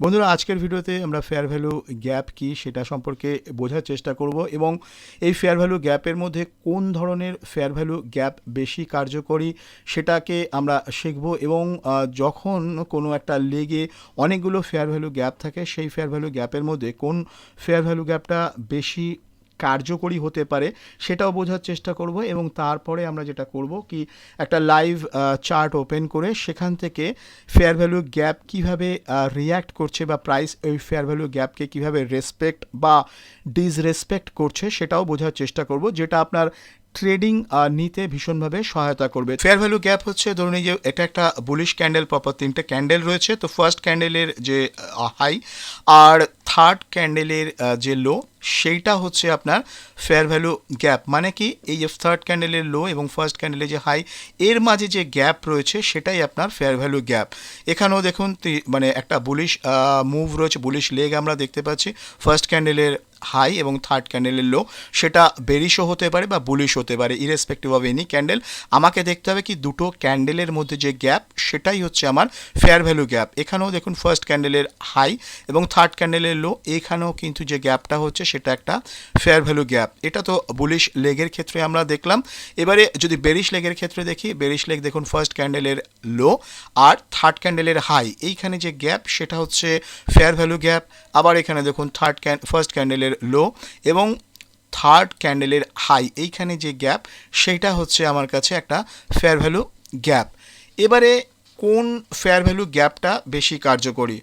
বন্ধুরা, আজকের ভিডিওতে আমরা ফেয়ার ভ্যালু গ্যাপ কি সেটা সম্পর্কে বোঝার চেষ্টা করব এবং এই ফেয়ার ভ্যালু গ্যাপের মধ্যে কোন ধরনের ফেয়ার ভ্যালু গ্যাপ বেশি কার্যকরী সেটাকে আমরা শিখব এবং যখন কোনো একটা লেগে অনেকগুলো ফেয়ার ভ্যালু গ্যাপ থাকে, সেই ফেয়ার ভ্যালু গ্যাপের মধ্যে কোন ফেয়ার ভ্যালু গ্যাপটা বেশি কার্যকরী হতে পারে, সেটাও বোঝার চেষ্টা করব এবং তারপরে আমরা যেটা করব কি একটা লাইভ চার্ট ওপেন করে সেখান থেকে ফেয়ার ভ্যালু গ্যাপ কীভাবে রিয়্যাক্ট করছে বা প্রাইস ওই ফেয়ার ভ্যালু গ্যাপকে কীভাবে রেসপেক্ট বা ডিসরেসপেক্ট করছে সেটাও বোঝার চেষ্টা করব, যেটা আপনার ট্রেডিং নিতে ভীষণভাবে সহায়তা করবে। ফেয়ার ভ্যালু গ্যাপ হচ্ছে ধরুন এই যে এটা একটা বুলিশ ক্যান্ডেল পরপর তিনটে ক্যান্ডেল রয়েছে, তো ফার্স্ট ক্যান্ডেলের যে হাই আর থার্ড ক্যান্ডেলের যে লো সেইটা হচ্ছে আপনার ফেয়ার ভ্যালু গ্যাপ মানে কি? এই যে থার্ড ক্যান্ডেলের লো এবং ফার্স্ট ক্যান্ডেলের যে হাই এর মাঝে যে গ্যাপ রয়েছে, সেটাই আপনার ফেয়ার ভ্যালু গ্যাপ এখানেও দেখুন মানে একটা বুলিশ মুভ রয়েছে বুলিশ লেগ আমরা দেখতে পাচ্ছি। ফার্স্ট ক্যান্ডেলের হাই এবং থার্ড ক্যান্ডেলের লো সেটা বেরিশও হতে পারে বা বুলিশ হতে পারে ইরেসপেক্টিভ অফ এনি ক্যান্ডেল আমাকে দেখতে হবে কি, দুটো ক্যান্ডেলের মধ্যে যে গ্যাপ সেটাই হচ্ছে আমার ফেয়ার ভ্যালু গ্যাপ এখানেও দেখুন ফার্স্ট ক্যান্ডেলের হাই এবং থার্ড ক্যান্ডেলের লো এখানেও কিন্তু যে গ্যাপটা হচ্ছে সেটা একটা ফেয়ার ভ্যালু গ্যাপ এটা তো বুলিশ লেগের ক্ষেত্রে আমরা দেখলাম। এবারে যদি বেরিশ লেগের ক্ষেত্রে দেখি বেরিশ লেগ দেখুন ফার্স্ট ক্যান্ডেলের লো আর থার্ড ক্যান্ডেলের হাই এইখানে যে গ্যাপ সেটা হচ্ছে ফেয়ার ভ্যালু গ্যাপ আবার এখানে দেখুন থার্ড ক্যান ফার্স্ট ক্যান্ডেলের লো এবং থার্ড ক্যান্ডেলের হাই এইখানে যে গ্যাপ সেটা হচ্ছে আমার কাছে একটা ফেয়ার ভ্যালু গ্যাপ এবারে কোন ফেয়ার ভ্যালু গ্যাপটা বেশি কার্যকরী?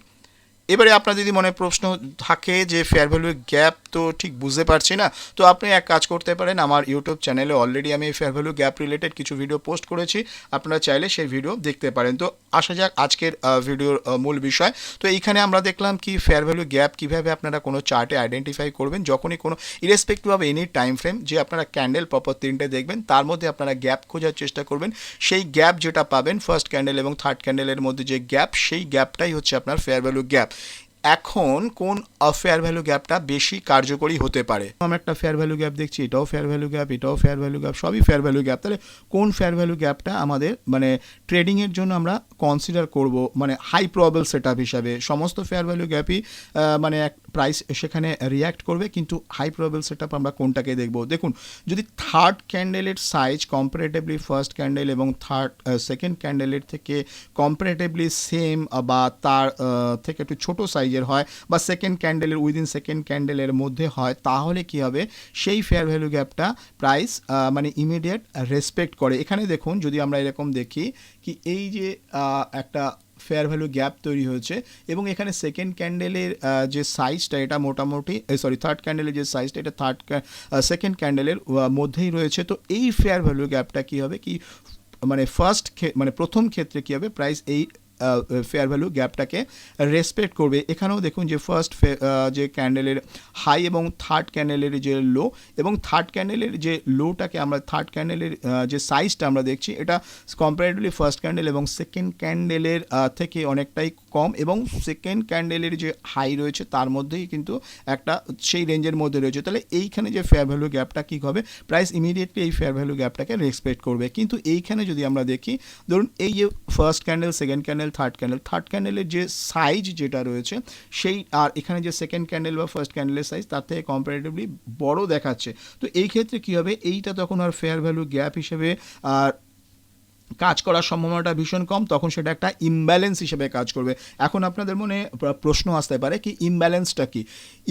এবারে আপনার যদি মনে প্রশ্ন থাকে যে ফেয়ার ভ্যালু গ্যাপ তো ঠিক বুঝতে পারছি না, তো আপনি এক কাজ করতে পারেন। আমার ইউটিউব চ্যানেলে অলরেডি আমি ফেয়ার ভ্যালু গ্যাপ রিলেটেড কিছু ভিডিও পোস্ট করেছি, আপনারা চাইলে সেই ভিডিও দেখতে পারেন। তো আসা যাক আজকের ভিডিওর মূল বিষয়। তো এইখানে আমরা দেখলাম কি ফেয়ার ভ্যালু গ্যাপ কীভাবে আপনারা কোনো চার্টে আইডেন্টিফাই করবেন, যখনই কোনো irrespective of any time frame যে আপনারা ক্যান্ডেল প্রপার তিনটে দেখবেন, তার মধ্যে আপনারা গ্যাপ খোঁজার চেষ্টা করবেন। সেই গ্যাপ যেটা পাবেন ফার্স্ট ক্যান্ডেল এবং থার্ড ক্যান্ডেলের মধ্যে যে গ্যাপ সেই গ্যাপটাই হচ্ছে আপনার ফেয়ার ভ্যালু গ্যাপ এখন কোন ফেয়ার ভ্যালু গ্যাপটা বেশি কার্যকরী হতে পারে? আমরা একটা ফেয়ার ভ্যালু গ্যাপ দেখছি, এটাও ফেয়ার ভ্যালু গ্যাপ এটাও ফেয়ার ভ্যালু গ্যাপ সবই ফেয়ার ভ্যালু গ্যাপ তাহলে কোন ফেয়ার ভ্যালু গ্যাপটা আমাদের মানে ট্রেডিংয়ের জন্য আমরা কনসিডার করব মানে হাই প্রবেল সেট হিসাবে। সমস্ত ফেয়ার ভ্যালু গ্যাপই মানে এক প্রাইস সেখানে রিয়্যাক্ট করবে, কিন্তু হাই প্রবেল সেট আমরা কোনটাকে দেখব? দেখুন, যদি থার্ড ক্যান্ডেলের সাইজ কম্পারেটিভলি ফার্স্ট ক্যান্ডেল এবং থার্ড সেকেন্ড ক্যান্ডেলের থেকে কম্পারেটিভলি সেম বা তার থেকে একটু ছোট সাইজের হয়, বা সেকেন্ড ক্যান্ডেলের উইদিন সেকেন্ড ক্যান্ডেলের মধ্যে হয়, তাহলে কি হবে? সেই ফেয়ার ভ্যালু গ্যাপটা প্রাইস মানে ইমিডিয়েট রেসপেক্ট করে। এখানে দেখুন, যদি আমরা এরকম দেখি, কি এই যে একটা ফেয়ার ভ্যালু গ্যাপ তৈরি হয়েছে এবং এখানে সেকেন্ড ক্যান্ডেলের যে সাইজটা এটা মোটামুটি সরি থার্ড ক্যান্ডেলের যে সাইজটা এটা থার্ড সেকেন্ড ক্যান্ডেলের মধ্যেই রয়েছে। তো এই ফেয়ার ভ্যালু গ্যাপটা কী হবে? কি মানে ফার্স্ট মানে প্রথম ক্ষেত্রে কী হবে? প্রাইস এই ফেয়ার ভ্যালু গ্যাপটাকে রেসপেক্ট করবে। এখানেও দেখুন যে ফার্স্ট যে ক্যান্ডেলের হাই এবং থার্ড ক্যান্ডেলের যে লো এবং থার্ড ক্যান্ডেলের যে লোটাকে আমরা থার্ড ক্যান্ডেলের যে সাইজটা আমরা দেখছি, এটা কম্পারেটিভলি ফার্স্ট ক্যান্ডেল এবং সেকেন্ড ক্যান্ডেলের থেকে অনেকটাই কম এবং সেকেন্ড ক্যান্ডেলের যে হাই রয়েছে, তার মধ্যেই কিন্তু একটা সেই রেঞ্জের মধ্যে রয়েছে। তাহলে এইখানে যে ফেয়ার ভ্যালু গ্যাপটা কী হবে? প্রাইস ইমিডিয়েটলি এই ফেয়ার ভ্যালু গ্যাপটাকে রেসপেক্ট করবে। কিন্তু এইখানে যদি আমরা দেখি, ধরুন এই যে first candle second candle third candle third ক্যান্ডেলের যে সাইজ যেটা রয়েছে, সেই আর এখানে যে সেকেন্ড ক্যান্ডেল বা ফার্স্ট ক্যান্ডেলের সাইজ তার থেকে কম্পারেটিভলি বড় দেখাচ্ছে। তো এই ক্ষেত্রে কী হবে? এইটা তখন আর ফেয়ার ভ্যালু গ্যাপ হিসেবে আর কাজ করার সম্ভাবনাটা ভীষণ কম, তখন সেটা একটা ইমব্যালেন্স হিসেবে কাজ করবে। এখন আপনাদের মনে প্রশ্ন আসতে পারে কি ইমব্যালেন্সটা কি?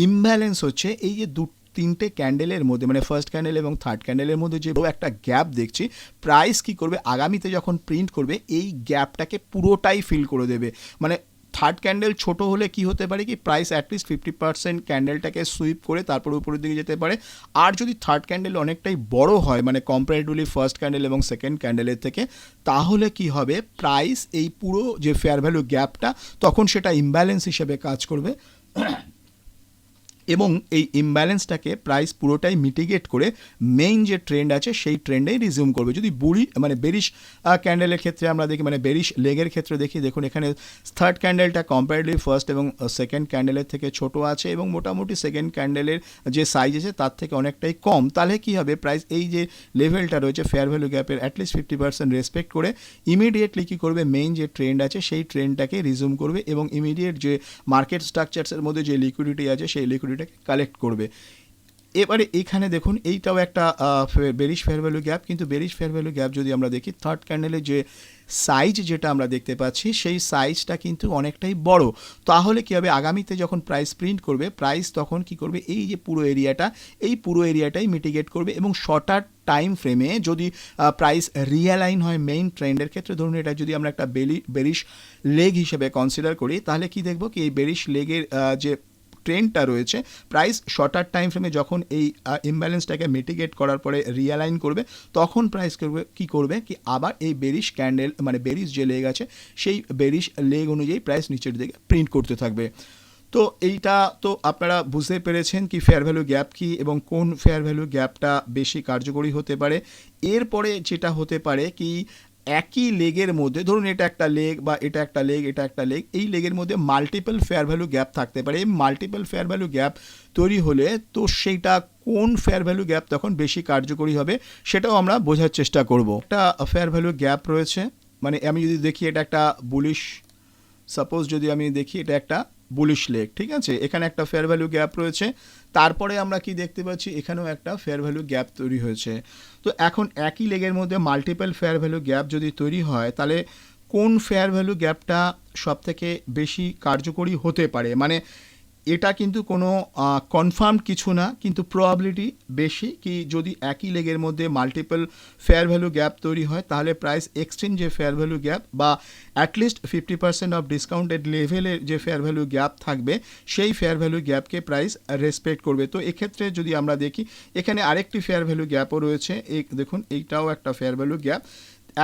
ইমব্যালেন্স হচ্ছে এই যে দু তিনটে ক্যান্ডেলের মধ্যে মানে ফার্স্ট ক্যান্ডেল এবং থার্ড ক্যান্ডেলের মধ্যে যে একটা গ্যাপ দেখছি প্রাইস কি করবে? আগামীতে যখন প্রিন্ট করবে, এই গ্যাপটাকে পুরোটাই ফিল করে দেবে। মানে থার্ড ক্যান্ডেল ছোট হলে কি হতে পারে কি? Price at least fifty percent ক্যান্ডেলটাকে sweep করে তারপর উপরের দিকে যেতে পারে। আর যদি থার্ড ক্যান্ডেল অনেকটাই বড় হয় মানে কম্পারেটিভলি ফার্স্ট ক্যান্ডেল এবং সেকেন্ড ক্যান্ডেলের থেকে, তাহলে কি হবে? প্রাইস এই পুরো যে ফেয়ার ভ্যালু গ্যাপটা তখন সেটা ইমব্যালেন্স হিসেবে কাজ করবে। এবং এই ইমব্যালেন্সটাকে প্রাইস পুরোটাই মিটিগেট করে মেইন যে ট্রেন্ড আছে, সেই ট্রেন্ডেই রিজিউম করবে। যদি বুড়ি মানে বেরিশ ক্যান্ডেলের ক্ষেত্রে আমরা দেখি মানে বেরিশ লেগের ক্ষেত্রে দেখি, দেখুন এখানে থার্ড ক্যান্ডেলটা কম্পারেটিভলি ফার্স্ট এবং সেকেন্ড ক্যান্ডেলের থেকে ছোট আছে এবং মোটামুটি সেকেন্ড ক্যান্ডেলের যে সাইজ আছে, তার থেকে অনেকটাই কম। তাহলে কি হবে? প্রাইস এই যে লেভেলটা রয়েছে ফেয়ার ভ্যালু গ্যাপের at least fifty percent respect করে ইমিডিয়েটলি কী করবে? মেইন যে ট্রেন্ড আছে, সেই ট্রেন্ডটাকে রিজিউম করবে এবং ইমিডিয়েট যে মার্কেট স্ট্রাকচারসের মধ্যে যে লিকুইডিটি আছে, সেই লিকুইডিটিটাকে কালেক্ট করবে। এবারে এখানে দেখুন, এইটাও একটা বেরিশ ফেয়ার ভ্যালু গ্যাপ কিন্তু বেরিশ ফেয়ার ভ্যালু গ্যাপ যদি আমরা দেখি থার্ড ক্যান্ডেলের যে সাইজ যেটা আমরা দেখতে পাচ্ছি, সেই সাইজটা কিন্তু অনেকটাই বড়। তাহলে কী হবে? আগামীতে যখন প্রাইস প্রিন্ট করবে প্রাইস তখন কি করবে? এই যে পুরো এরিয়াটা এই পুরো এরিয়াটাই মিটিগেট করবে এবং শর্টার টাইম ফ্রেমে যদি প্রাইস রিয়ালাইন হয় মেইন ট্রেন্ডের ক্ষেত্রে, ধরুন এটা যদি আমরা একটা বেলি বেরিশ লেগ হিসেবে কনসিডার করি, তাহলে কি দেখব কি এই বেরিশ লেগের যে ট্রেন্ডটা রয়েছে প্রাইস শর্টার টাইম ফ্রেমে যখন এই ইমব্যালেন্সটাকে মিটিগেট করার পরে রিয়ালাইন করবে, তখন প্রাইস করবে, কি করবে? কি আবার এই বেরিশ ক্যান্ডেল মানে বেরিশ যে লেগ আছে, সেই বেরিশ লেগ অনুযায়ী প্রাইস নিচের দিকে প্রিন্ট করতে থাকবে। তো এইটা তো আপনারা বুঝতে পেরেছেন কি ফেয়ার ভ্যালু গ্যাপ কি এবং কোন ফেয়ার ভ্যালু গ্যাপটা বেশি কার্যকরী হতে পারে। এরপরে যেটা হতে পারে কি একই লেগের মধ্যে, ধরুন এটা একটা লেগ বা এটা একটা লেগ, এটা একটা লেগ, এই লেগের মধ্যে মাল্টিপল ফেয়ার ভ্যালু গ্যাপ থাকতে পারে। এই মাল্টিপল ফেয়ার ভ্যালু গ্যাপ তৈরি হলে তো সেইটা কোন ফেয়ার ভ্যালু গ্যাপ তখন বেশি কার্যকরী হবে, সেটাও আমরা বোঝার চেষ্টা করব। একটা ফেয়ার ভ্যালু গ্যাপ রয়েছে মানে আমি যদি দেখি এটা একটা বুলিশ সাপোজ যদি আমি দেখি এটা একটা বুলিশ লেগ ঠিক আছে? এখানে একটা ফেয়ার ভ্যালু গ্যাপ রয়েছে তারপরে আমরা কি দেখতে পাচ্ছি? এখানেও একটা ফেয়ার ভ্যালু গ্যাপ তৈরি হয়েছে। তো এখন একই লেগের মধ্যে মাল্টিপল ফেয়ার ভ্যালু গ্যাপ যদি তৈরি হয়, তাহলে কোন ফেয়ার ভ্যালু গ্যাপটা সবথেকে বেশি কার্যকরী হতে পারে? মানে এটা কিন্তু কোনো কনফার্ম কিছু না, কিন্তু প্রবাবিলিটি বেশি কি যদি একই লেগের মধ্যে মাল্টিপল ফেয়ার ভ্যালু গ্যাপ তৈরি হয়, তাহলে প্রাইস এক্সচেঞ্জ যে ফেয়ার ভ্যালু গ্যাপ বা at least fifty percent of discounted লেভেলের যে ফেয়ার ভ্যালু গ্যাপ থাকবে, সেই ফেয়ার ভ্যালু গ্যাপকে প্রাইস রেসপেক্ট করবে। তো এক্ষেত্রে যদি আমরা দেখি, এখানে আরেকটি ফেয়ার ভ্যালু গ্যাপও রয়েছে। এই দেখুন, এইটাও একটা ফেয়ার ভ্যালু গ্যাপ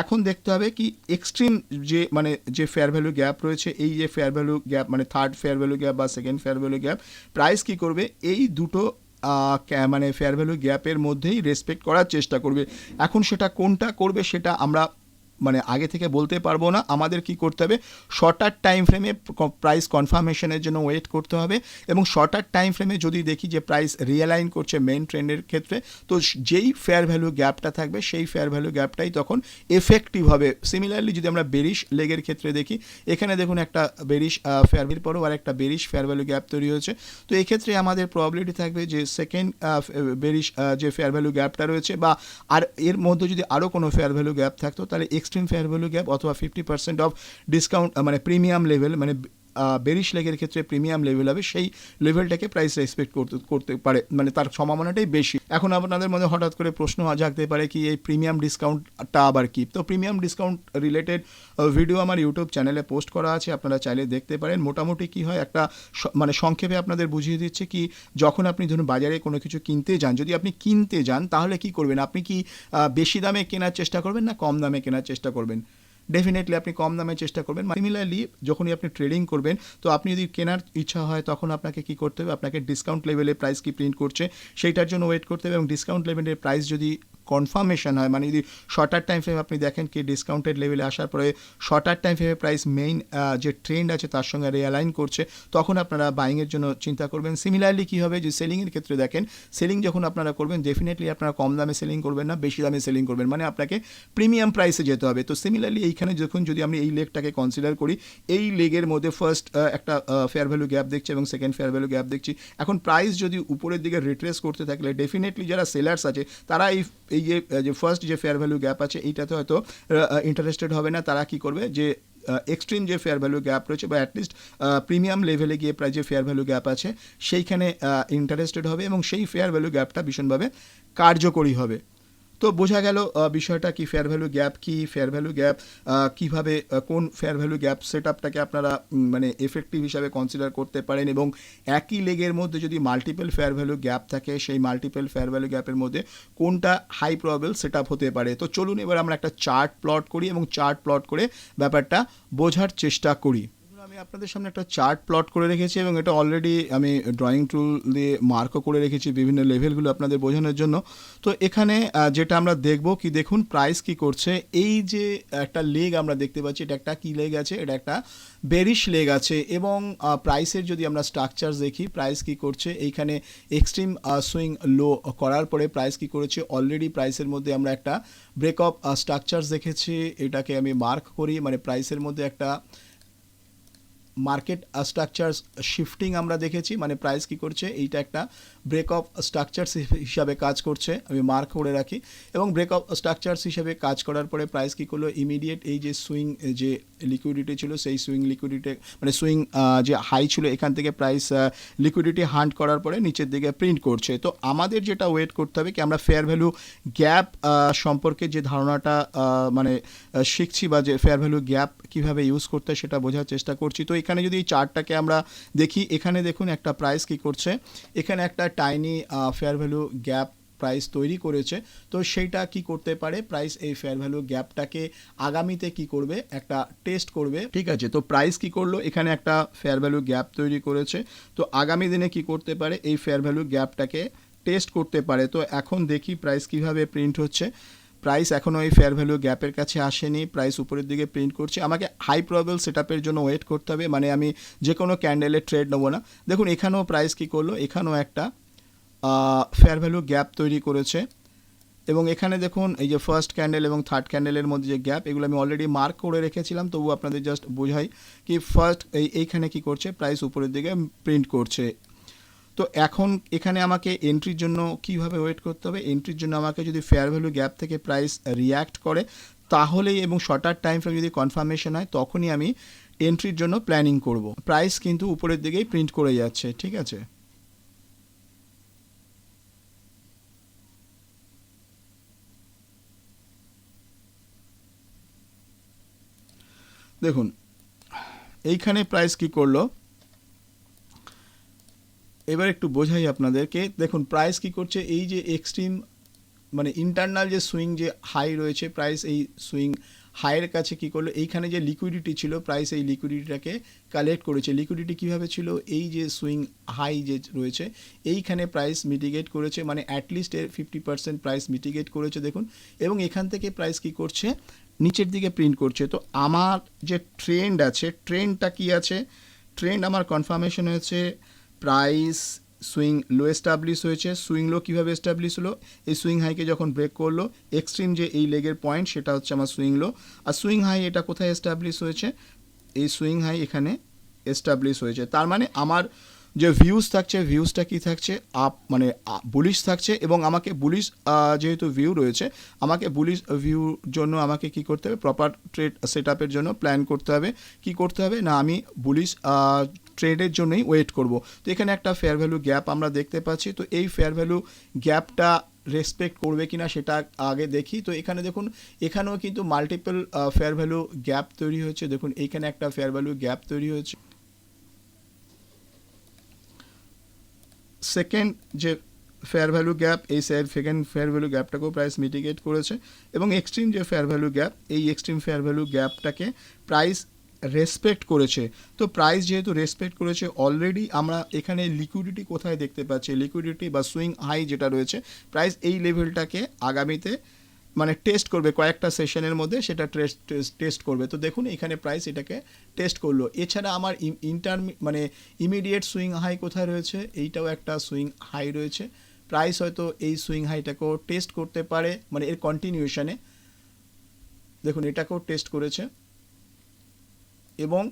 এখন দেখতে হবে কি এক্সট্রিম যে মানে যে ফেয়ার ভ্যালু গ্যাপ রয়েছে, এই যে ফেয়ার ভ্যালু গ্যাপ মানে থার্ড ফেয়ার ভ্যালু গ্যাপ বা second fair value gap price কি করবে? এই দুটো মানে ফেয়ার ভ্যালু গ্যাপের মধ্যেই রেসপেক্ট করার চেষ্টা করবে। এখন সেটা কোনটা করবে সেটা আমরা মানে আগে থেকে বলতে পারব না, আমাদের কি করতে হবে? শর্টার টাইম ফ্রেমে প্রাইস কনফার্মেশনের জন্য ওয়েট করতে হবে এবং শর্টার টাইম ফ্রেমে যদি দেখি যে প্রাইস রিয়ালাইন করছে মেন ট্রেন্ডের ক্ষেত্রে, তো যেই ফেয়ার ভ্যালু গ্যাপটা থাকবে, সেই ফেয়ার ভ্যালু গ্যাপটাই তখন এফেক্টিভ হবে। সিমিলারলি যদি আমরা বেরিশ লেগের ক্ষেত্রে দেখি, এখানে দেখুন একটা বেরিশ ফেয়ার ভ্যালুর পরেও আর একটা বেরিশ ফেয়ার ভ্যালু গ্যাপ তৈরি হয়েছে। তো এক্ষেত্রে আমাদের প্রবাবিলিটি থাকবে যে সেকেন্ড বেরিশ যে ফেয়ার ভ্যালু গ্যাপটা রয়েছে বা আর এর মধ্যে যদি আরও কোনো ফেয়ার ভ্যালু গ্যাপ থাকতো, তাহলে এক্সট্রিম ফেয়ার ভ্যালু গ্যাপ অথবা ফিফটি পার্সেন্ট অফ ডিসকাউন্ট মানে প্রিমিয়াম লেভেল মানে বেরিশ লেগের ক্ষেত্রে প্রিমিয়াম লেভেল হবে, সেই লেভেলটাকে প্রাইস রেসপেক্ট করতে করতে পারে। মানে তার সম্ভাবনাটাই বেশি। এখন আপনাদের মধ্যে হঠাৎ করে প্রশ্ন জাগতে পারে কি এই প্রিমিয়াম ডিসকাউন্টটা আবার কি? তো প্রিমিয়াম ডিসকাউন্ট রিলেটেড ভিডিও আমার ইউটিউব চ্যানেলে পোস্ট করা আছে, আপনারা চাইলে দেখতে পারেন। মোটামুটি কি হয়, একটা মানে সংক্ষেপে আপনাদের বুঝিয়ে দিচ্ছে কি, যখন আপনি ধরুন বাজারে কোনো কিছু কিনতে যান, যদি আপনি কিনতে যান, তাহলে কি করবেন? আপনি কি বেশি দামে কেনার চেষ্টা করবেন না কম দামে কেনার চেষ্টা করবেন? ডেফিনেটলি আপনি কম দামে চেষ্টা করবেন। সিমিলারলি যখনই আপনি ট্রেডিং করবেন, তো আপনি যদি কেনার ইচ্ছা হয়, তখন আপনাকে কি করতে হবে? আপনাকে ডিসকাউন্ট লেভেলে প্রাইস কি প্রিন্ট করছে, সেইটার জন্য ওয়েট করতে হবে এবং ডিসকাউন্ট লেভেলের প্রাইস যদি কনফার্মেশন হয়। মানে যদি শর্টার টাইম ফ্রেম আপনি দেখেন কি ডিসকাউন্টেড লেভেলে আসার পরে শর্টার টাইম ফ্রেমে প্রাইস মেইন যে ট্রেন্ড আছে তার সঙ্গে রিয়ালাইন করছে, তখন আপনারা বাইংয়ের জন্য চিন্তা করবেন। সিমিলারলি কী হবে? যে সেলিংয়ের ক্ষেত্রে দেখেন সেলিং যখন আপনারা করবেন ডেফিনেটলি আপনারা কম দামে সেলিং করবেন না, বেশি দামে সেলিং করবেন। মানে আপনাকে প্রিমিয়াম প্রাইসে যেতে হবে। তো সিমিলারলি এইখানে যখন যদি আমি এই লেগটাকে কনসিডার করি, এই লেগের মধ্যে ফার্স্ট একটা ফেয়ার ভ্যালু গ্যাপ দেখছি এবং সেকেন্ড ফেয়ার ভ্যালু গ্যাপ দেখছি। এখন প্রাইস যদি উপরের দিকে রিট্রেস করতে থাকলে ডেফিনেটলি যারা সেলার্স আছে, তারা এই এই যে ফার্স্ট যে ফেয়ার ভ্যালু গ্যাপ আছে, এইটাতে হয়তো ইন্টারেস্টেড হবে না। তারা কি করবে? যে এক্সট্রিম যে ফেয়ার ভ্যালু গ্যাপ রয়েছে, বা অ্যাটলিস্ট প্রিমিয়াম লেভেলে গিয়ে প্রায় যে ফেয়ার ভ্যালু গ্যাপ আছে, সেইখানে ইন্টারেস্টেড হবে এবং সেই ফেয়ার ভ্যালু গ্যাপটা ভীষণভাবে কার্যকরী হবে। তো বোঝা গেল বিষয়টা কি ফেয়ার ভ্যালু গ্যাপ কি ফেয়ার ভ্যালু গ্যাপ কীভাবে কোন ফেয়ার ভ্যালু গ্যাপ সেট আপটাকে আপনারা মানে এফেক্টিভ হিসাবে কনসিডার করতে পারেন এবং একই লেগের মধ্যে যদি মাল্টিপল ফেয়ার ভ্যালু গ্যাপ থাকে, সেই মাল্টিপল ফেয়ার ভ্যালু গ্যাপের মধ্যে কোনটা হাই প্রবেল সেট আপ হতে পারে? তো চলুন এবার আমরা একটা চার্ট প্লট করি এবং চার্ট প্লট করে ব্যাপারটা বোঝার চেষ্টা করি। আমি আপনাদের সামনে একটা চার্ট প্লট করে রেখেছি এবং এটা অলরেডি আমি ড্রয়িং টুল দিয়ে মার্কও করে রেখেছি বিভিন্ন লেভেলগুলো আপনাদের বোঝানোর জন্য। তো এখানে যেটা আমরা দেখব কি দেখুন প্রাইস কি করছে? এই যে একটা লেগ আমরা দেখতে পাচ্ছি, এটা একটা কি লেগ আছে? এটা একটা বেরিশ লেগ আছে এবং প্রাইসের যদি আমরা স্ট্রাকচার দেখি প্রাইস কি করছে? এইখানে এক্সট্রিম সুইং লো করার পরে প্রাইস কি করেছে? অলরেডি প্রাইসের মধ্যে আমরা একটা ব্রেকআপ স্ট্রাকচারস দেখেছি। এটাকে আমি মার্ক করি মানে প্রাইসের মধ্যে একটা মার্কেট স্ট্রাকচার শিফটিং আমরা দেখেছি মানে প্রাইস কি করছে, এইটা একটা ব্রেক অফ স্ট্রাকচারস হিসাবে কাজ করছে, আমি মার্ক করে রাখি, এবং ব্রেক অফ স্ট্রাকচারস হিসাবে কাজ করার পরে প্রাইস কি করল ইমিডিয়েট এই যে সুইং যে লিকুইডিটি ছিল, সেই সুইং লিকুইডিটি মানে সুইং যে হাই ছিল, এখান থেকে প্রাইস লিকুইডিটি হান্ট করার পরে নিচের দিকে প্রিন্ট করছে। তো আমাদের যেটা ওয়েট করতে হবে কি, আমরা ফেয়ার ভ্যালু গ্যাপ সম্পর্কে যে ধারণাটা মানে শিখছি বা যে ফেয়ার ভ্যালু গ্যাপ কীভাবে ইউজ করতে সেটা বোঝার চেষ্টা করছি। তো এখানে যদি এই চার্টটাকে আমরা দেখি, এখানে দেখুন একটা প্রাইস কি করছে। এখানে একটা tiny fair value gap price তৈরি করেছে। তো সেইটা কি করতে পারে? প্রাইস এই ফেয়ার ভ্যালু গ্যাপটাকে আগামীতে কি করবে? একটা টেস্ট করবে। ঠিক আছে? তো প্রাইস কি করল? এখানে একটা ফেয়ার ভ্যালু গ্যাপ তৈরি করেছে। তো আগামী দিনে কি করতে পারে? এই ফেয়ার ভ্যালু গ্যাপটাকে টেস্ট করতে পারে। তো এখন দেখি প্রাইস কীভাবে প্রিন্ট হচ্ছে। প্রাইস এখনও এই ফেয়ার ভ্যালু গ্যাপের কাছে আসেনি প্রাইস উপরের দিকে প্রিন্ট করছে। আমাকে হাই প্রবেল সেটআপের জন্য ওয়েট করতে হবে মানে আমি যে কোনো ক্যান্ডেলের ট্রেড নেব না। দেখুন, এখানেও প্রাইস কি করল? এখানেও একটা ফেয়ার ভ্যালু গ্যাপ তৈরি করেছে। এবং এখানে দেখুন, এই যে ফার্স্ট ক্যান্ডেল এবং থার্ড ক্যান্ডেলের মধ্যে যে গ্যাপ এগুলো আমি অলরেডি মার্ক করে রেখেছিলাম তবু আপনাদের জাস্ট বোঝাই কি ফার্স্ট এই, এইখানে কি করছে? প্রাইস উপরের দিকে প্রিন্ট করছে। তো এখন এখানে আমাকে এন্ট্রির জন্য কীভাবে ওয়েট করতে হবে? এন্ট্রির জন্য আমাকে যদি ফেয়ার ভ্যালু গ্যাপ থেকে প্রাইস রিয়্যাক্ট করে, তাহলেই এবং শর্টার টাইম ফ্রেম যদি কনফার্মেশন হয়, তখনই আমি এন্ট্রির জন্য প্ল্যানিং করব। প্রাইস কিন্তু উপরের দিকেই প্রিন্ট করে যাচ্ছে, ঠিক আছে? দেখুন, এইখানে প্রাইস কি করল? এবার একটু বোঝাই আপনাদেরকে। দেখুন প্রাইস কি করছে? এই যে এক্সট্রিম মানে ইন্টারনাল যে সুইং যে হাই রয়েছে প্রাইস এই সুইং হাইয়ের কাছে কি করল? এইখানে যে লিকুইডিটি ছিল প্রাইস এই লিকুইডিটিটাকে কালেক্ট করেছে। লিকুইডিটি কীভাবে ছিল? এই যে সুইং হাই যে রয়েছে, এইখানে প্রাইস মিটিগেট করেছে মানে অ্যাটলিস্ট এর ফিফটি পার্সেন্ট প্রাইস মিটিগেট করেছে, দেখুন। এবং এখান থেকে প্রাইস কি করছে? নিচের দিকে প্রিন্ট করছে। তো আমার যে ট্রেন্ড আছে ট্রেন্ডটা কি আছে? ট্রেন্ড আমার কনফার্মেশন হয়েছে প্রাইস সুইং লো এস্টাবলিশ হয়েছে সুইং লো কীভাবে এস্টাবলিশ হলো? এই সুইং হাইকে যখন ব্রেক করল এক্সট্রিম যে এই লেগের পয়েন্ট সেটা হচ্ছে আমার সুইং লো আর সুইং হাই এটা কোথায় এস্টাবলিশ হয়েছে? এই সুইং হাই এখানে এস্টাবলিশ হয়েছে। তার মানে আমার যে ভিউজ থাকছে ভিউজটা কি থাকছে? আপ মানে বুলিশ থাকছে এবং আমাকে বুলিশ যেহেতু ভিউ রয়েছে, আমাকে বুলিশ ভিউর জন্য আমাকে কি করতে হবে? প্রপার ট্রেড সেট জন্য প্ল্যান করতে হবে। কি করতে হবে? না, আমি বুলিশ ট্রেডের জন্যই ওয়েট করব। তো এখানে একটা ফেয়ার ভ্যালু গ্যাপ আমরা দেখতে পাচ্ছি। তো এই ফেয়ার ভ্যালু গ্যাপটা রেসপেক্ট করবে কিনা সেটা আগে দেখি। তো এখানে দেখুন, এখানেও কিন্তু মাল্টিপল ফেয়ার ভ্যালু গ্যাপ তৈরি হয়েছে। দেখুন এইখানে একটা ফেয়ার ভ্যালু গ্যাপ তৈরি হয়েছে। সেকেন্ড যে ফেয়ার ভ্যালু গ্যাপ এই সেকেন্ড ফেয়ার ভ্যালু গ্যাপটাকেও প্রাইস মিটিগেট করেছে। এবং এক্সট্রিম যে ফেয়ার ভ্যালু গ্যাপ এই এক্সট্রিম ফেয়ার ভ্যালু গ্যাপটাকে প্রাইস রেসপেক্ট করেছে। তো প্রাইস যেহেতু রেসপেক্ট করেছে অলরেডি আমরা এখানে লিকুইডিটি কোথায় দেখতে পাচ্ছি? লিকুইডিটি বা সুইং হাই যেটা রয়েছে প্রাইস এই লেভেলটাকে আগামীতে মানে টেস্ট করবে কয়েকটা সেশনের মধ্যে, সেটা টেস্ট টেস্ট করবে। তো দেখুন, এখানে প্রাইস এটাকে টেস্ট করল। এছাড়া আমার ইন্টার মানে ইমিডিয়েট সুইং হাই কোথায় রয়েছে? এইটাও একটা সুইং হাই রয়েছে। প্রাইস হয়তো এই সুইং হাইটাকেও টেস্ট করতে পারে মানে এর কন্টিনিউশনে দেখুন, এটাকেও টেস্ট করেছে। এবং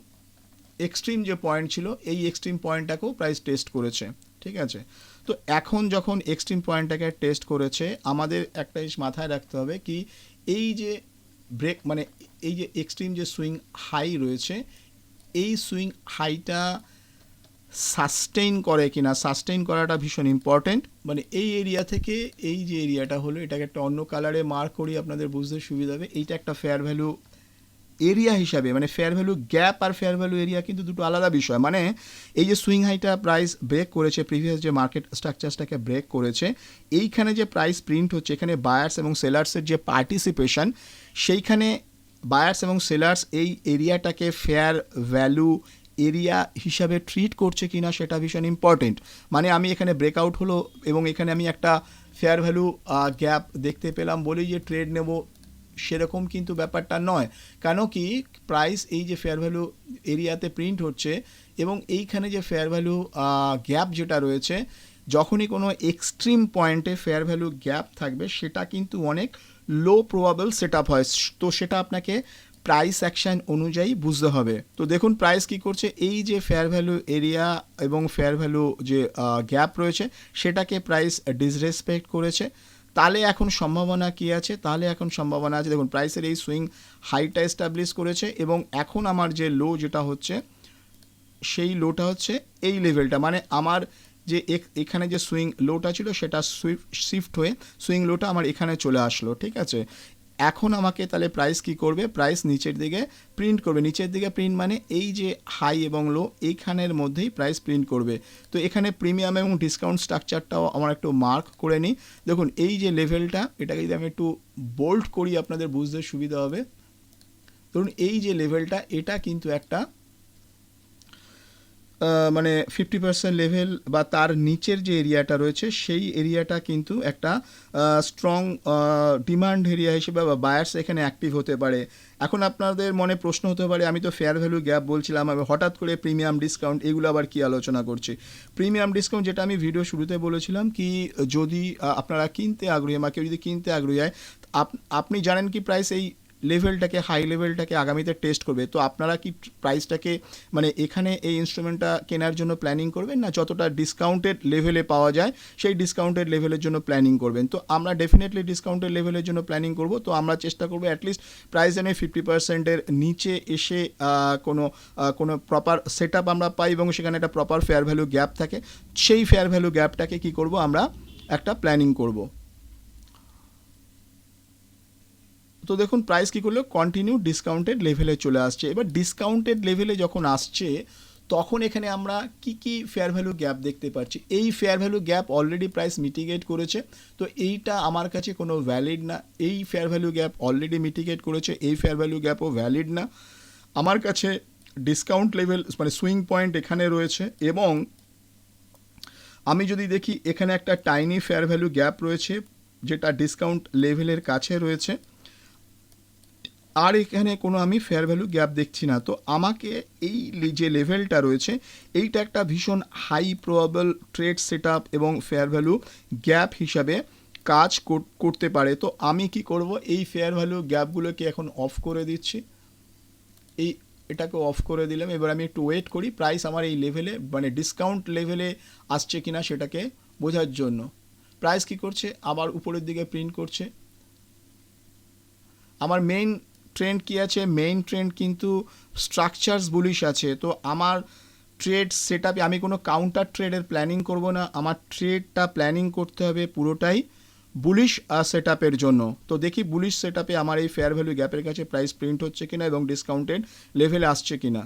এক্সট্রিম যে পয়েন্ট ছিল, এই এক্সট্রিম পয়েন্টটাকেও প্রাইস টেস্ট করেছে, ঠিক আছে? তো এখন যখন এক্সট্রিম পয়েন্টটাকে টেস্ট করেছে, আমাদের একটা জিনিস মাথায় রাখতে হবে কি, এই যে ব্রেক মানে এই যে এক্সট্রিম যে সুইং হাই রয়েছে, এই সুইং হাইটা সাস্টেইন করে কি না সাস্টেইন করাটা ভীষণ ইম্পর্টেন্ট মানে এই এরিয়া থেকে এই যে এরিয়াটা হলো, এটাকে একটা অন্য কালারে মার্ক করি আপনাদের বুঝতে সুবিধা হবে। এইটা একটা ফেয়ার ভ্যালু এরিয়া হিসাবে মানে ফেয়ার ভ্যালু গ্যাপ আর ফেয়ার ভ্যালু এরিয়া কিন্তু দুটো আলাদা বিষয়। মানে এই যে সুইং হাইটা প্রাইস ব্রেক করেছে প্রিভিয়াস যে মার্কেট স্ট্রাকচারসটাকে ব্রেক করেছে, এইখানে যে প্রাইস প্রিন্ট হচ্ছে, এখানে বায়ার্স এবং সেলার্সের যে পার্টিসিপেশন সেইখানে বায়ার্স এবং সেলার্স এই এরিয়াটাকে ফেয়ার ভ্যালু এরিয়া হিসাবে ট্রিট করছে কি না সেটা ভীষণ ইম্পর্টেন্ট মানে আমি এখানে ব্রেকআউট হলো এবং এখানে আমি একটা ফেয়ার ভ্যালু গ্যাপ দেখতে পেলাম বলেই যে ট্রেড নেব সেরকম কিন্তু ব্যাপারটা নয়। কেন কি প্রাইস এই যে ফেয়ার ভ্যালু এরিয়াতে প্রিন্ট হচ্ছে এবং এইখানে যে ফেয়ার ভ্যালু গ্যাপ যেটা রয়েছে, যখনই কোনো এক্সট্রিম পয়েন্টে ফেয়ার ভ্যালু গ্যাপ থাকবে, সেটা কিন্তু অনেক লো প্রবাবল সেট আপ হয়। তো সেটা আপনাকে প্রাইস অ্যাকশন অনুযায়ী বুঝতে হবে। তো দেখুন প্রাইস কি করছে, এই যে ফেয়ার ভ্যালু এরিয়া এবং ফেয়ার ভ্যালু যে গ্যাপ রয়েছে, সেটাকে প্রাইস ডিসরেসপেক্ট করেছে। তাহলে এখন সম্ভাবনা কি আছে? তাহলে এখন সম্ভাবনা আছে, দেখুন প্রাইসের এই সুইং হাইটা এস্টাবলিশ করেছে এবং এখন আমার যে লো যেটা হচ্ছে, সেই লোটা হচ্ছে এই লেভেলটা মানে আমার যে এখানে যে সুইং লোটা ছিল, সেটা সুইফট শিফট হয়ে সুইং লোটা আমার এখানে চলে আসলো, ঠিক আছে? এখন আমাকে তাহলে প্রাইস কি করবে? প্রাইস নিচের দিকে প্রিন্ট করবে। নিচের দিকে প্রিন্ট মানে এই যে হাই এবং লো এইখানের মধ্যেই প্রাইস প্রিন্ট করবে। তো এখানে প্রিমিয়াম এবং ডিসকাউন্ট স্ট্রাকচারটাও আমার একটু মার্ক করে নিই। দেখুন, এই যে লেভেলটা এটাকে যদি আমি একটু বোল্ড করি, আপনাদের বুঝতে সুবিধা হবে। ধরুন, এই যে লেভেলটা এটা কিন্তু একটা মানে ফিফটি পার্সেন্ট লেভেল বা তার নিচের যে এরিয়াটা রয়েছে, সেই এরিয়াটা কিন্তু একটা স্ট্রং ডিমান্ড এরিয়া হিসেবে বা বায়ার্স এখানে অ্যাক্টিভ হতে পারে। এখন আপনাদের মনে প্রশ্ন হতে পারে, আমি তো ফেয়ার ভ্যালু গ্যাপ বলছিলাম, আমি হঠাৎ করে প্রিমিয়াম ডিসকাউন্ট এগুলো আবার কি আলোচনা করছি? প্রিমিয়াম ডিসকাউন্ট যেটা আমি ভিডিও শুরুতে বলেছিলাম কি, যদি আপনারা কিনতে আগ্রহী কেউ যদি কিনতে আগ্রহী হয়, আপ- আপনি জানেন কি প্রাইস এই লেভেলটাকে হাই লেভেলটাকে আগামীতে টেস্ট করবে। তো আপনারা কি প্রাইসটাকে মানে এখানে এই ইনস্ট্রুমেন্টটা কেনার জন্য প্ল্যানিং করবেন না যতটা ডিসকাউন্টেড লেভেলে পাওয়া যায়, সেই ডিসকাউন্টেড লেভেলের জন্য প্ল্যানিং করবেন? তো আমরা ডেফিনেটলি ডিসকাউন্টেড লেভেলের জন্য প্ল্যানিং করব। তো আমরা চেষ্টা করব অ্যাটলিস্ট প্রাইস যেন ফিফটি পার্সেন্টের নিচে এসে কোনো কোনো প্রপার সেট আমরা পাই এবং সেখানে একটা প্রপার ফেয়ার ভ্যালু গ্যাপ থাকে। সেই ফেয়ার ভ্যালু গ্যাপটাকে কি করব আমরা একটা প্ল্যানিং করব। তো দেখুন প্রাইস কী করল? কন্টিনিউ ডিসকাউন্টেড লেভেলে চলে আসছে। এবার ডিসকাউন্টেড লেভেলে যখন আসছে, তখন এখানে আমরা কি কি ফেয়ার ভ্যালু গ্যাপ দেখতে পাচ্ছি? এই fair value gap already price mitigate করেছে। তো এইটা আমার কাছে কোনো ভ্যালিড না। এই fair value gap already mitigate করেছে। এই ফেয়ার ভ্যালু গ্যাপও ভ্যালিড না। আমার কাছে ডিসকাউন্ট লেভেল মানে সুইং পয়েন্ট এখানে রয়েছে এবং আমি যদি দেখি, এখানে একটা টাইনি ফেয়ার ভ্যালু গ্যাপ রয়েছে, যেটা ডিসকাউন্ট লেভেলের কাছে রয়েছে। আর এখানে কোনো আমি ফেয়ার ভ্যালু গ্যাপ দেখছি না। তো আমাকে এই যে লেভেলটা রয়েছে, এইটা একটা ভীষণ হাই প্রবাবল ট্রেড সেট এবং ফেয়ার ভ্যালু গ্যাপ হিসাবে কাজ করতে পারে। তো আমি কি করব? এই ফেয়ার ভ্যালু গ্যাপগুলোকে এখন অফ করে দিচ্ছি। এই, এটাকে অফ করে দিলাম। এবার আমি একটু ওয়েট করি। প্রাইস আমার এই লেভেলে মানে ডিসকাউন্ট লেভেলে আসছে কিনা সেটাকে বোঝার জন্য। প্রাইস কি করছে? আবার উপরের দিকে প্রিন্ট করছে। আমার মেইন ট্রেন্ড কি আছে মেইন ট্রেন্ড কিন্তু স্ট্রাকচারস বুলিশ আছে। তো আমার ট্রেড সেট আমি কোনো কাউন্টার ট্রেডের প্ল্যানিং করব না, আমার ট্রেডটা প্ল্যানিং করতে হবে পুরোটাই বুলিশ সেট আপের জন্য। তো দেখি বুলিশ সেট আপে আমার এই ফেয়ার ভ্যালু গ্যাপের কাছে প্রাইস প্রিন্ট হচ্ছে কিনা এবং ডিসকাউন্টেড লেভেলে আসছে কিনা।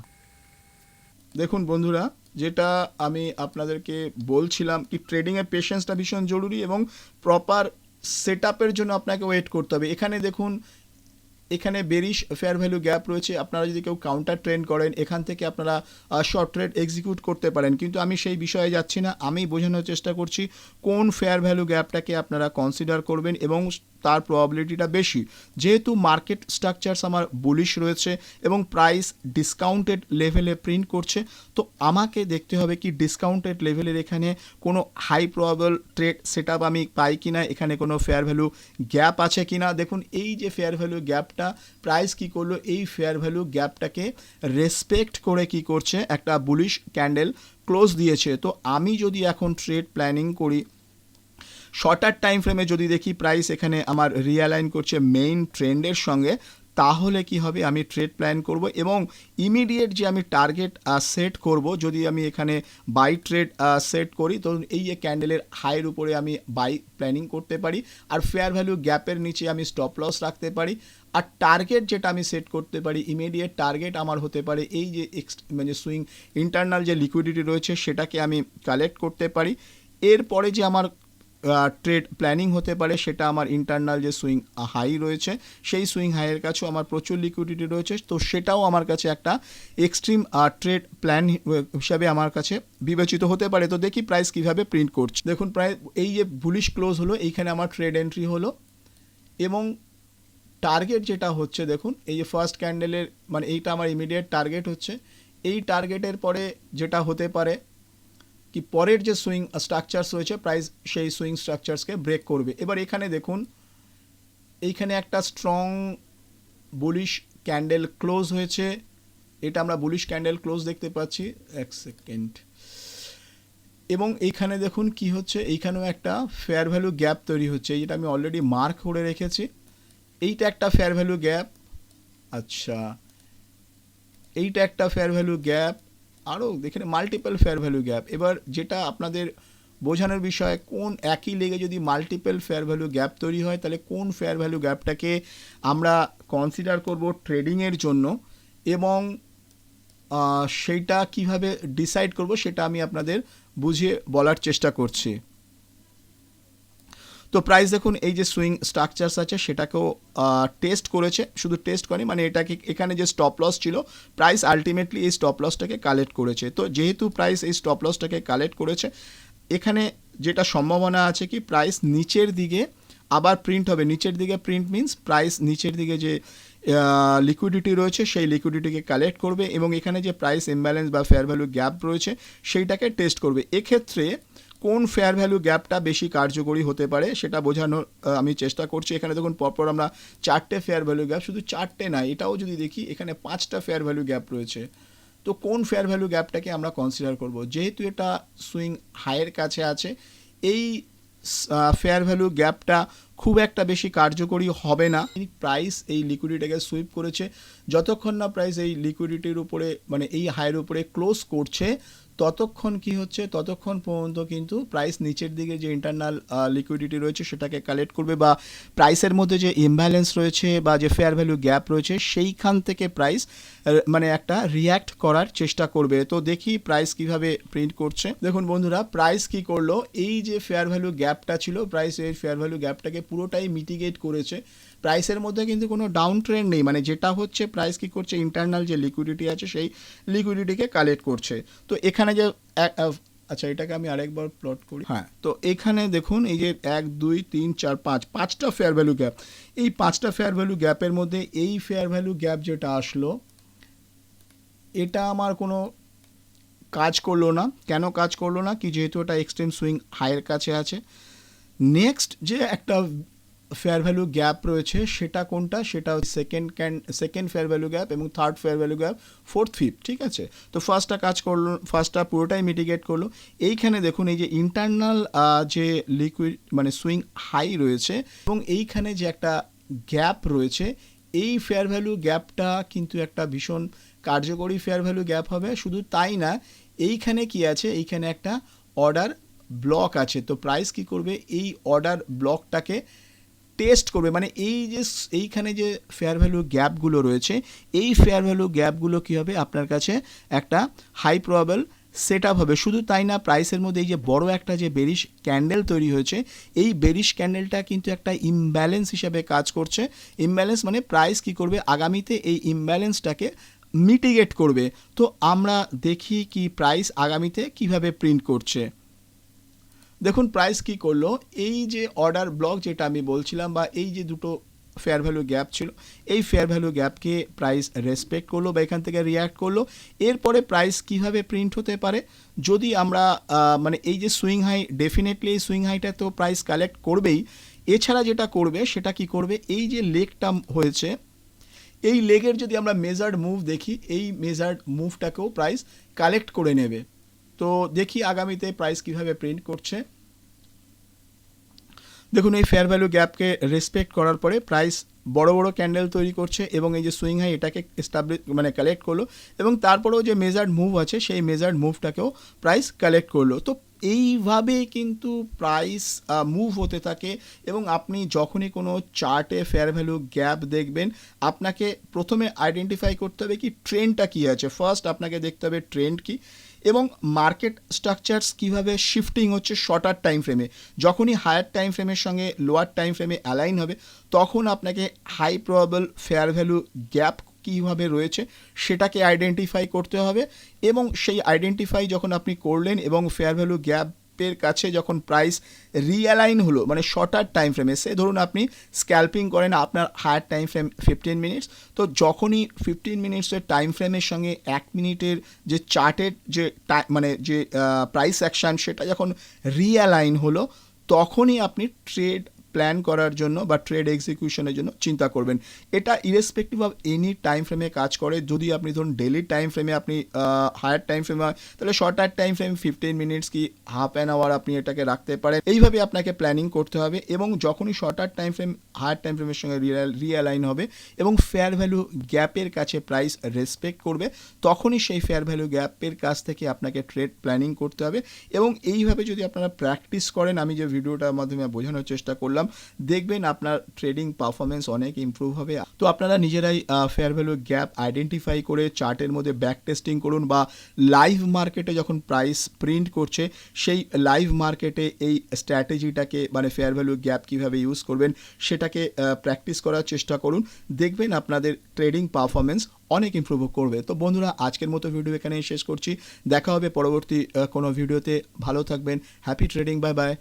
দেখুন বন্ধুরা, যেটা আমি আপনাদেরকে বলছিলাম কি ট্রেডিংয়ে পেশেন্সটা ভীষণ জরুরি এবং প্রপার সেট জন্য আপনাকে ওয়েট করতে হবে। এখানে দেখুন এখানে বেরিশ ফেয়ার ভ্যালু গ্যাপ রয়েছে। আপনারা যদি কেউ কাউন্টার ট্রেন্ড করেন, এখান থেকে আপনারা শর্ট ট্রেড এক্সিকিউট করতে পারেন। কিন্তু আমি সেই বিষয়ে যাচ্ছি না। আমি বোঝানোর চেষ্টা করছি কোন ফেয়ার ভ্যালু গ্যাপটাকে আপনারা কনসিডার করবেন এবং তার প্রবাবিলিটিটা বেশি। যেহেতু মার্কেট স্ট্রাকচারস আমার বুলিশ রয়েছে এবং প্রাইস ডিসকাউন্টেড লেভেলে প্রিন্ট করছে, তো আমাকে দেখতে হবে কি ডিসকাউন্টেড লেভেলের এখানে কোনো হাই প্রবাবল ট্রেড সেট আমি পাই কি না এখানে কোনো ফেয়ার ভ্যালু গ্যাপ আছে কি না দেখুন, এই যে ফেয়ার ভ্যালু গ্যাপটা প্রাইস কি করল, এই ফেয়ার ভ্যালু গ্যাপটাকে রেসপেক্ট করে কি করছে, একটা বুলিশ ক্যান্ডেল ক্লোজ দিয়েছে। তো আমি যদি এখন ট্রেড প্ল্যানিং করি শর্টার টাইম ফ্রেমে যদি দেখি প্রাইস এখানে আমার রিয়ালাইন করছে মেইন ট্রেন্ডের সঙ্গে, তাহলে কি হবে? আমি ট্রেড প্ল্যান করব এবং ইমিডিয়েট যে আমি টার্গেট সেট করব, যদি আমি এখানে বাই ট্রেড সেট করি, তো এই যে ক্যান্ডেলের হাইয়ের উপরে আমি বাই প্ল্যানিং করতে পারি আর ফেয়ার ভ্যালু গ্যাপের নিচে আমি স্টপ লস রাখতে পারি আর টার্গেট যেটা আমি সেট করতে পারি ইমিডিয়েট টার্গেট আমার হতে পারে এই যে মানে সুইং ইন্টারনাল যে লিকুইডিটি রয়েছে সেটাকে আমি কালেক্ট করতে পারি। এরপরে যে আমার ট্রেড প্ল্যানিং হতে পারে, সেটা আমার ইন্টারনাল যে সুইং হাই রয়েছে, সেই সুইং হাইয়ের কাছেও আমার প্রচুর লিকুইডিটি রয়েছে, তো সেটাও আমার কাছে একটা এক্সট্রিম ট্রেড প্ল্যান হিসাবে আমার কাছে বিবেচিত হতে পারে। তো দেখি প্রাইস কীভাবে প্রিন্ট করছে। দেখুন, প্রায় এই যে বুলিশ ক্লোজ হলো, এইখানে আমার ট্রেড এন্ট্রি হলো এবং টার্গেট যেটা হচ্ছে, দেখুন, এই যে ফার্স্ট ক্যান্ডেলের মানে এইটা আমার ইমিডিয়েট টার্গেট হচ্ছে। এই টার্গেটের পরে যেটা হতে পারে কি পরের যে সুইং স্ট্রাকচারস রয়েছে প্রাইস সেই সুইং স্ট্রাকচারসকে ব্রেক করবে। এবার এখানে দেখুন, এইখানে একটা স্ট্রং বুলিশ ক্যান্ডেল ক্লোজ হয়েছে। এটা আমরা বুলিশ ক্যান্ডেল ক্লোজ দেখতে পাচ্ছি। এক সেকেন্ড এবং এইখানে দেখুন কি হচ্ছে, এইখানেও একটা ফেয়ার ভ্যালু গ্যাপ তৈরি হচ্ছে। যেটা আমি অলরেডি মার্ক করে রেখেছি। এইটা একটা ফেয়ার ভ্যালু গ্যাপ আচ্ছা। এইটা একটা ফেয়ার ভ্যালু গ্যাপ আরও এখানে মাল্টিপল ফেয়ার ভ্যালু গ্যাপ এবার যেটা আপনাদের বোঝানোর বিষয়, কোন একই লেগে যদি মাল্টিপল ফেয়ার ভ্যালু গ্যাপ তৈরি হয়, তাহলে কোন ফেয়ার ভ্যালু গ্যাপটাকে আমরা কনসিডার করব ট্রেডিংয়ের জন্য এবং সেইটা কীভাবে ডিসাইড করব সেটা আমি আপনাদের বুঝিয়ে বলার চেষ্টা করছি। তো প্রাইস দেখুন, এই যে সুইং স্ট্রাকচার্স আছে, সেটাকেও টেস্ট করেছে, শুধু টেস্ট করেনি মানে এটাকে, এখানে যে স্টপ লস ছিল প্রাইস আলটিমেটলি এই স্টপ লসটাকে কালেক্ট করেছে। তো যেহেতু প্রাইস এই স্টপ লসটাকে কালেক্ট করেছে, এখানে যেটা সম্ভাবনা আছে কি প্রাইস নিচের দিকে আবার প্রিন্ট হবে। নিচের দিকে প্রিন্ট মিন্স প্রাইস নিচের দিকে যে লিকুইডিটি রয়েছে, সেই লিকুইডিটিকে কালেক্ট করবে এবং এখানে যে প্রাইস ইমব্যালেন্স বা ফেয়ার ভ্যালু গ্যাপ রয়েছে, সেইটাকে টেস্ট করবে। এক্ষেত্রে কোন ফেয়ার ভ্যালু গ্যাপটা বেশি কার্যকরী হতে পারে সেটা বোঝানোর আমি চেষ্টা করছি। এখানে দেখুন, পরপর আমরা চারটে ফেয়ার ভ্যালু গ্যাপ শুধু চারটে না, এটাও যদি দেখি, এখানে পাঁচটা ফেয়ার ভ্যালু গ্যাপ রয়েছে। তো কোন ফেয়ার ভ্যালু গ্যাপটাকে আমরা কনসিডার করব? যেহেতু এটা সুইং হাইয়ের কাছে আছে, এই ফেয়ার ভ্যালু গ্যাপটা খুব একটা বেশি কার্যকরী হবে না। প্রাইস এই লিকুইডিটিকে সুইপ করেছে। যতক্ষণ না প্রাইস এই লিকুইডিটির উপরে মানে এই হাইয়ের উপরে ক্লোজ করছে ততক্ষণ কি হচ্ছে? ততক্ষণ পর্যন্ত কিন্তু প্রাইস নিচের দিকে যে ইন্টারনাল লিকুইডিটি রয়েছে সেটাকে কালেক্ট করবে বা প্রাইসের মধ্যে যে ইমব্যালেন্স রয়েছে বা যে ফেয়ার ভ্যালু গ্যাপ রয়েছে সেইখান থেকে প্রাইস মানে একটা রিয়্যাক্ট করার চেষ্টা করবে। তো দেখি প্রাইস কীভাবে প্রিন্ট করছে। দেখুন বন্ধুরা প্রাইস কি করল? এই যে ফেয়ার ভ্যালু গ্যাপটা ছিল প্রাইস এই ফেয়ার ভ্যালু গ্যাপটাকে পুরোটাই মিটিগেট করেছে। প্রাইসের মধ্যে কিন্তু কোনো ডাউন ট্রেন্ড নেই। মানে যেটা হচ্ছে প্রাইস কি করছে? ইন্টারনাল যে লিকুইডিটি আছে সেই লিকুইডিটিকে কালেক্ট করছে। তো এখানে যে আচ্ছা এটাকে আমি আরেকবার প্লট করি। হ্যাঁ। তো এখানে দেখুন এই যে এক দুই তিন চার পাঁচ পাঁচটা ফেয়ার ভ্যালু গ্যাপ এই পাঁচটা ফেয়ার ভ্যালু গ্যাপের মধ্যে এই ফেয়ার ভ্যালু গ্যাপ যেটা আসলো এটা আমার কোনো কাজ করল না। কেন কাজ করল না? কি যেহেতু এটা এক্সট্রিম সুইং হাইয়ের কাছে আছে। নেক্সট যে একটা ফেয়ার ভ্যালু গ্যাপ রয়েছে, সেটা কোনটা? সেটা second can second fair value gap এবং third fair value gap fourth fifth ঠিক আছে? তো ফার্স্টটা কাজ করল ফার্স্টটা পুরোটাই মিটিগেট করল। এইখানে দেখুন এই যে ইন্টারনাল যে লিকুইড মানে সুইং হাই রয়েছে এবং এইখানে যে একটা গ্যাপ রয়েছে, এই ফেয়ার ভ্যালু গ্যাপটা কিন্তু একটা ভীষণ কার্যকরী ফেয়ার ভ্যালু গ্যাপ হবে, শুধু তাই না, এইখানে কি আছে, এইখানে একটা অর্ডার ব্লক আছে। তো প্রাইস কি করবে? এই অর্ডার ব্লকটাকে টেস্ট করবে। মানে এই যে, এইখানে যে ফেয়ার ভ্যালু গ্যাপগুলো রয়েছে, এই ফেয়ার ভ্যালু গ্যাপগুলো কী হবে? আপনার কাছে একটা হাই প্রবাবল সেট আপ হবে। শুধু তাই না প্রাইসের মধ্যে এই যে বড় একটা যে বেরিশ ক্যান্ডেল তৈরি হয়েছে, এই বেরিশ ক্যান্ডেলটা কিন্তু একটা ইমব্যালেন্স হিসাবে কাজ করছে। ইমব্যালেন্স মানে প্রাইস কি করবে? আগামীতে এই ইমব্যালেন্সটাকে মিটিগেট করবে। তো আমরা দেখি কি প্রাইস আগামীতে কীভাবে প্রিন্ট করছে। দেখুন প্রাইস কি করল? এই যে অর্ডার ব্লক যেটা আমি বলছিলাম বা এই যে দুটো ফেয়ার ভ্যালু গ্যাপ ছিল, এই ফেয়ার ভ্যালু গ্যাপকে প্রাইস রেসপেক্ট করল বা এখান থেকে রিয়্যাক্ট করল। এরপরে প্রাইস কীভাবে প্রিন্ট হতে পারে? যদি আমরা মানে এই যে সুইং হাই ডেফিনেটলি এই সুইং হাইটা তো প্রাইস কালেক্ট করবেই। এছাড়া যেটা করবে, সেটা কি করবে? এই যে লেগটা হয়েছে এই লেগের যদি আমরা মেজার্ড মুভ দেখি, এই মেজার্ড মুভটাকেও প্রাইস কালেক্ট করে নেবে। তো দেখি আগামীতে প্রাইস কীভাবে প্রিন্ট করছে। দেখুন, এই ফেয়ার ভ্যালু গ্যাপকে রেসপেক্ট করার পরে প্রাইস বড় বড় ক্যান্ডেল তৈরি করছে এবং এই যে সুইং হাই এটাকে এস্টাবলিশ মানে কালেক্ট করল এবং তারপরেও যে মেজার্ড মুভ আছে, সেই মেজার্ড মুভটাকেও প্রাইস কালেক্ট করল। তো এইভাবে কিন্তু প্রাইস মুভ হতে থাকে এবং আপনি যখনই কোনো চার্টে ফেয়ার ভ্যালু গ্যাপ দেখবেন, আপনাকে প্রথমে আইডেন্টিফাই করতে হবে কি ট্রেন্ডটা কী আছে। ফার্স্ট আপনাকে দেখতে হবে ট্রেন্ড কী এবং মার্কেট স্ট্রাকচারস কীভাবে শিফটিং হচ্ছে শর্টার টাইম ফ্রেমে যখনই হায়ার টাইম ফ্রেমের সঙ্গে লোয়ার টাইম ফ্রেমে অ্যালাইন হবে, তখন আপনাকে high probable fair value gap কীভাবে রয়েছে সেটাকে আইডেন্টিফাই করতে হবে এবং সেই আইডেন্টিফাই যখন আপনি করলেন এবং ফেয়ার ভ্যালু গ্যাপের কাছে যখন প্রাইস রিঅ্যালাইন হলো মানে শর্টার টাইম ফ্রেমে সে ধরুন আপনি স্ক্যাল্পিং করেন আপনার higher time frame fifteen minutes তো যখনই ফিফটিন মিনিটসের টাইম ফ্রেমের সঙ্গে এক মিনিটের যে চার্টের যে মানে যে প্রাইস অ্যাকশান সেটা যখন রিঅ্যালাইন হলো, তখনই আপনি ট্রেড প্ল্যান করার জন্য বা ট্রেড এক্সিকিউশনের জন্য চিন্তা করবেন। এটা ইরেসপেক্টিভ অফ এনি টাইম ফ্রেমে কাজ করে। যদি আপনি ধরুন ডেলি টাইম ফ্রেমে আপনি হায়ার টাইম ফ্রেমে হয় তাহলে shorter time frame fifteen minutes কি হাফ অ্যান আওয়ার আপনি এটাকে রাখতে পারেন। এইভাবে আপনাকে প্ল্যানিং করতে হবে এবং যখনই shorter time frame higher time ফ্রেমের সঙ্গে রিঅ্যালাইন হবে এবং ফেয়ার ভ্যালু গ্যাপের কাছে প্রাইস রেসপেক্ট করবে, তখনই সেই ফেয়ার ভ্যালু গ্যাপের কাছ থেকে আপনাকে ট্রেড প্ল্যানিং করতে হবে এবং এইভাবে যদি আপনারা প্র্যাকটিস করেন, আমি যে ভিডিওটার মাধ্যমে বোঝানোর চেষ্টা করলাম দেখবেন আপনার ট্রেডিং পারফরমেন্স অনেক ইমপ্রুভ হবে। তো আপনারা নিজেরাই ফেয়ার ভ্যালু গ্যাপ আইডেন্টিফাই করে চার্টের মধ্যে ব্যাক টেস্টিং করুন বা লাইভ মার্কেটে যখন প্রাইস প্রিন্ট করছে, সেই লাইভ মার্কেটে এই স্ট্র্যাটেজিটাকে মানে ফেয়ার ভ্যালু গ্যাপ কীভাবে ইউজ করবেন, সেটাকে প্র্যাকটিস করার চেষ্টা করুন। দেখবেন আপনাদের ট্রেডিং পারফরমেন্স অনেক ইমপ্রুভ করবে। তো বন্ধুরা, আজকের মতো ভিডিও এখানেই শেষ করছি। দেখা হবে পরবর্তী কোনো ভিডিওতে ভালো থাকবেন। Happy trading bye bye